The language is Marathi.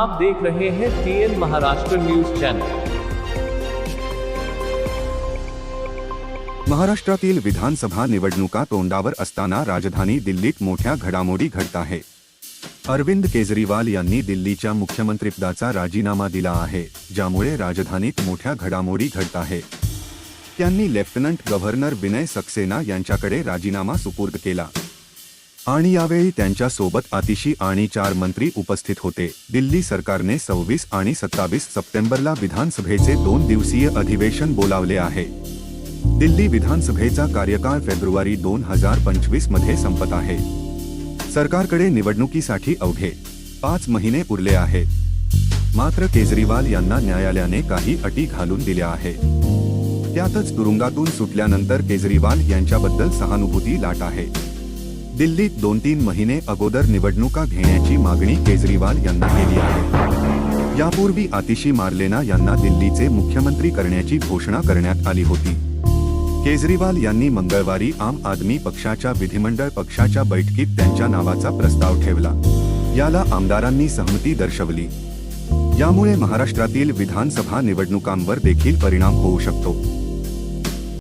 आप देख रहे हैं टीएन महाराष्ट्र न्यूज़ चैनल महाराष्ट्रातील विधानसभा निवडणुका तोंडावर असताना राजधानी दिल्लीत मोठ्या घडामोडी घडत आहे अरविंद केजरीवाल यांनी दिल्लीच्या मुख्यमंत्रीपदाचा राजीनामा दिला आहे, ज्यामुळे राजधानीत मोठ्या घडामोडी घडत आहे त्यांनी लेफ्टनंट गव्हर्नर विनय सक्सेना यांच्याकडे राजीनामा सुपूर्द केला. आणि यावेळी त्यांच्यासोबत आतिशी आणि चार मंत्री उपस्थित होते. दिल्ली सरकारने सव्वीस आणि सत्तावीस सप्टेंबरला विधानसभेचे दोन दिवसीय अधिवेशन बोलावले आहे. दिल्ली विधानसभेचा कार्यकाळ फेब्रुवारी दोन हजार पंचवीसमध्ये संपत आहे. सरकारकडे निवडणुकीसाठी अवघे पाच महिने उरले आहेत. मात्र केजरीवाल यांना न्यायालयाने काही अटी घालून दिल्या आहेत. त्यातच तुरुंगातून सुटल्यानंतर केजरीवाल यांच्याबद्दल सहानुभूती लाट आहे. दिल्लीत दोन तीन महिने अगोदर निवडणुका घेण्याची मागणी केजरीवाल यांना केली आहे. यापूर्वी आतिशी मार्लेना यांना दिल्लीचे मुख्यमंत्री करण्याची घोषणा करण्यात आली होती. केजरीवाल यांनी मंगळवारी आम आदमी पक्षाच्या विधिमंडळ पक्षाच्या बैठकीत त्यांच्या नावाचा प्रस्ताव ठेवला. याला आमदारांनी सहमती दर्शवली. यामुळे महाराष्ट्रातील विधानसभा निवडणुकांवर देखील परिणाम होऊ शकतो.